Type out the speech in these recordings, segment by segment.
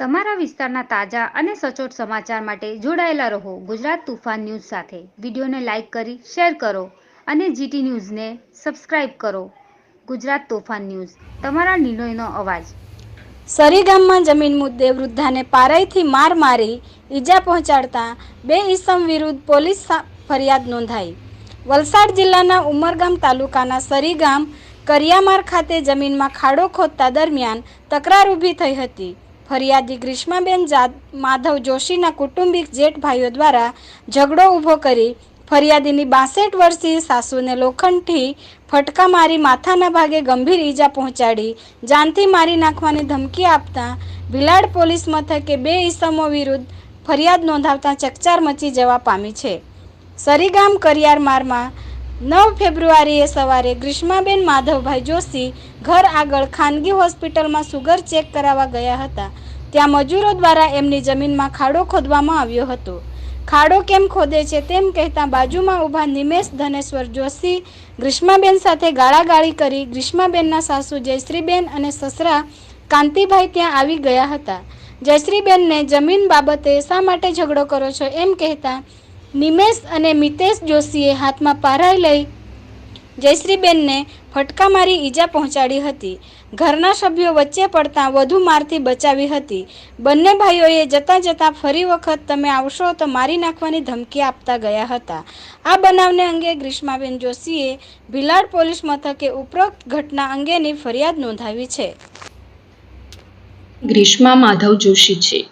તમારા વિસ્તારના તાજા અને સચોટ સમાચાર માટે જોડાયેલા રહો ગુજરાત તુફાન ન્યૂઝ સાથે. વિડીયોને લાઇક કરી, શેર કરો અને જીટી ન્યૂઝને સબસ્ક્રાઇબ કરો. ગુજરાત તોફાન ન્યૂઝ, તમારા નિર્ણયનો અવાજ. સરી ગામમાં જમીન મુદ્દે વૃદ્ધાને પારાઈથી માર મારી, ઈજા પહોંચાડતા બે ઈસમ વિરુદ્ધ પોલીસ ફરિયાદ નોંધાઈ. વલસાડ જિલ્લાના ઉમરગામ તાલુકાના સરી ગામ કરિયામાર ખાતે જમીનમાં ખાડો ખોદતા દરમિયાન તકરાર ઊભી થઈ હતી. ફરિયાદી ગ્રીષ્માબેન જાદ, માધવ જોશીના કુટુંબિક જેઠ ભાઈઓ દ્વારા ઝઘડો ઊભો કરી ફરિયાદીની બાસઠ વર્ષીય સાસુને લોખંડથી ફટકા મારી માથાના ભાગે ગંભીર ઈજા પહોંચાડી, જાનથી મારી નાખવાની ધમકી આપતા ભિલાડ પોલીસ મથકે બે ઈસમો વિરુદ્ધ ફરિયાદ નોંધાવતા ચકચાર મચી જવા પામી છે. સરીગામ કરિયારમારમાં નવ ફેબ્રુઆરીએ સવારે ગ્રીષ્માબેન માધવભાઈ જોશી ઘર આગળ ખાનગી હોસ્પિટલમાં સુગર ચેક કરાવવા ગયા હતા. ત્યાં મજૂરો દ્વારા એમની જમીનમાં ખાડો ખોદવામાં આવ્યો હતો. ખાડો કેમ ખોદે છે તેમ કહેતા બાજુમાં ઊભા નિમેશ ધનેશ્વર જોશી ગ્રીષ્માબેન સાથે ગાળાગાળી કરી ગ્રીષ્માબેનના સાસુ જયશ્રીબેન અને સસરા કાંતિભાઈ ત્યાં આવી ગયા હતા. જયશ્રીબેનને જમીન બાબતે શા માટે ઝઘડો કરો છો એમ કહેતા નિમેશ અને મિતેશ જોશીએ હાથમાં પારાઈ લઈ જયશ્રીબેનને ફટકા મારી ઈજા પહોંચાડી હતી. ઘરના સભ્યો વચ્ચે પડતા વધુ મારથી બચાવી હતી. બંને ભાઈઓએ જતાં જતાં ફરી વખત તમે આવશો તો મારી નાખવાની ધમકી આપતા ગયા હતા. આ બનાવને અંગે ગ્રીષ્માબેન જોશીએ ભિલાડ પોલીસ મથકે ઉપરોક્ત ઘટના અંગેની ફરિયાદ નોંધાવી છે. ગ્રીષ્મા માધવ જોશી છે.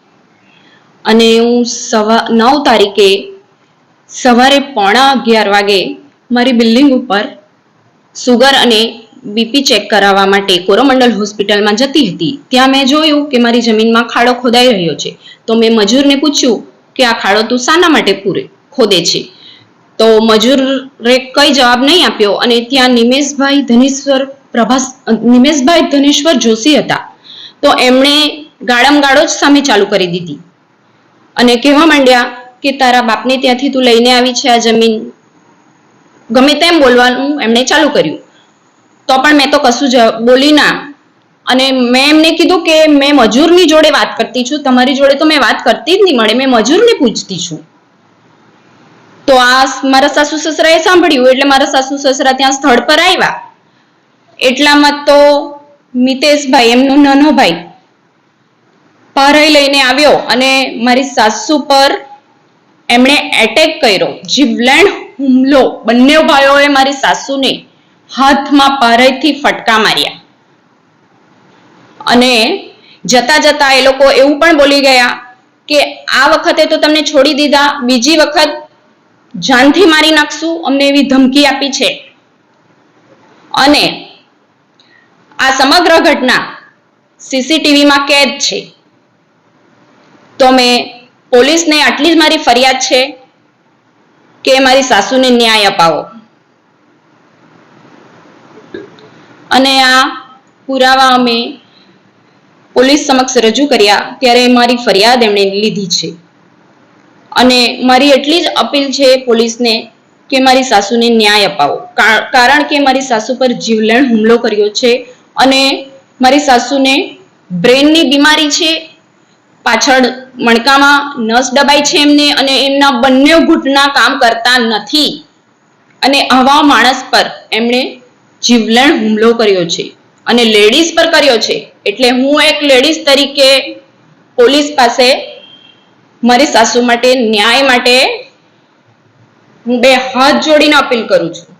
અને હું સવા નવ તારીખે સવારે પોણા અગિયાર વાગે મારી બિલ્ડિંગ ઉપર સુગર અને બીપી ચેક કરાવવા માટે કોરોમંડલ હોસ્પિટલમાં જતી હતી. ત્યાં મેં જોયું કે મારી જમીનમાં ખાડો ખોદાઈ રહ્યો છે. તો મેં મજૂરને પૂછ્યું કે આ ખાડો તું શાના માટે પૂરે, ખોદે છે. તો મજૂરે કઈ જવાબ નહીં આપ્યો અને ત્યાં નિમેશભાઈ ધનેશ્વર પ્રભાસ, નિમેશભાઈ ધનેશ્વર જોશી હતા. તો એમણે ગાળમ ગાળો જ સામે ચાલુ કરી દીધી. અને કહેવા માંડ્યા કે તારા બાપને ત્યાંથી તું લઈને આવી છે આ જમીન? ગમે તેમ બોલવાનું એમણે ચાલુ કર્યું. તો પણ મેં તો કશું જ બોલી ના. અને મેં એમને કીધું કે મેં મજૂરની જોડે વાત કરતી છું. તમારી જોડે તો મેં વાત કરતી જ નહીં મળે મેં મજૂરને પૂછતી છું. તો આ મારા સાસુ સસરાએ સાંભળ્યું, એટલે મારા સાસુ સસરા ત્યાં સ્થળ પર આવ્યા. એટલામાં તો મિતેશભાઈ, એમનો નાનો ભાઈ પારાઈ લઈને આવ્યો અને મારી સાસુ પર એમણે એટેક કર્યો. જીવલેણ હુમલો. બંને ભાઈઓએ મારી સાસુને હાથમાં પારેથી ફટકા માર્યા. અને જતા જતા એ લોકો એવું પણ બોલી ગયા કે આ વખતે તો તમને છોડી દીધા, બીજી વખત જાનથી મારી નાખશું, અમને એવી ધમકી આપી છે. અને આ સમગ્ર ઘટના સીસીટીવીમાં કેદ છે. તો મેં પોલીસને આટલી જ મારી ફરિયાદ છે કે મારી સાસુને ન્યાય અપાવો. અને આ પુરાવા અમે પોલીસ સમક્ષ રજૂ કર્યા ત્યારે મારી ફરિયાદ એમણે લીધી છે. અને મારી એટલી જ અપીલ છે પોલીસને કે મારી સાસુને ન્યાય અપાવો. કારણ કે મારી સાસુ પર જીવલેણ હુમલો કર્યો છે અને મારી સાસુને બ્રેનની બીમારી છે, પાછળ મણકામાં નસ દબાય છે એમને અને એમના બંને ઘૂંટના કામ કરતા નથી. અને આવા માણસ પર એમણે જીવલેણ હુમલો કર્યો છે. અને લેડીઝ પર કર્યો છે. એટલે હું એક લેડીઝ તરીકે પોલીસ પાસે મારી સાસુ માટે, ન્યાય માટે હું બે હાથ જોડીને અપીલ કરું છું.